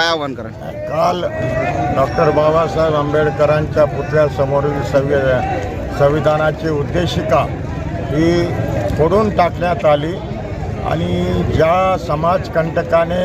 काय आव्हान करा काल डॉक्टर बाबासाहेब आंबेडकरांच्या पुतळ्यासमोरील संवि संविधानाची उद्देशिका ही फोडून टाकण्यात आली आणि ज्या समाजकंटकाने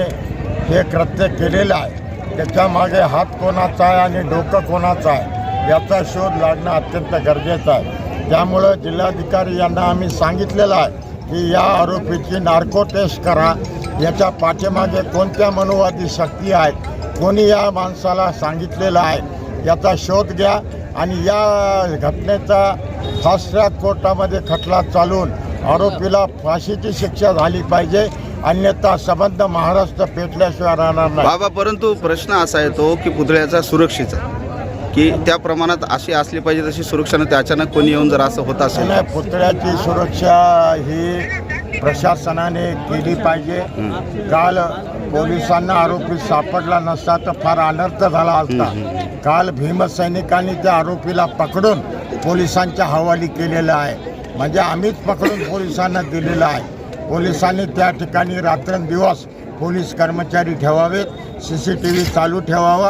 हे कृत्य केलेलं आहे त्याच्यामागे हात कोणाचा आहे आणि डोकं कोणाचं आहे याचा शोध लागणं अत्यंत गरजेचं आहे. त्यामुळं जिल्हाधिकारी यांना आम्ही सांगितलेलं आहे की या आरोपीची नार्को टेस्ट करा याच्या पाठीमागे कोणत्या मनोवादी शक्ती आहेत? कोणी या माणसाला सांगितलेलं आहे? याचा शोध घ्या आणि या घटनेचा फास्ट ट्रॅक कोर्टामध्ये खटला चालून आरोपीला फाशीची शिक्षा झाली पाहिजे. अन्यथा संबंध महाराष्ट्र पेटल्याशिवाय राहणार नाही. बाबा परंतु प्रश्न असा येतो की पुतळ्याचा सुरक्षेचा. की त्या प्रमाणात अशी असली पाहिजे तशी सुरक्षा नव्हती अचानक कोणी येऊन जर असं होत असेल नाही पुतळ्याची सुरक्षा ही प्रशासनाने केली पाहिजे. काल पोलिसांना आरोपी सापडला नसता तर फार अनर्थ झाला असता. काल भीमसैनिकांनी त्या आरोपीला पकडून पोलिसांच्या हवाली केलेलं आहे. म्हणजे आम्हीच पकडून पोलिसांना दिलेलं आहे. पोलिसांनी त्या ठिकाणी रात्रंदिवस पोलीस कर्मचारी ठेवावेत सी सी टी व्ही चालू ठेवावा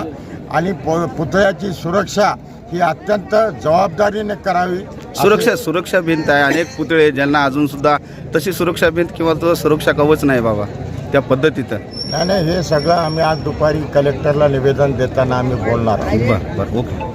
आणि पो पुतळ्याची सुरक्षा ही अत्यंत जबाबदारीने करावी. सुरक्षा सुरक्षा भिंत आहे. अनेक पुतळे ज्यांना अजून सुद्धा तशी सुरक्षा भिंत किंवा तो सुरक्षा कवच नाही बाबा त्या पद्धतीचं. नाही नाही हे सगळं आम्ही आज दुपारी कलेक्टरला निवेदन देताना आम्ही बोलणार. आहोत बरं बरं ओके.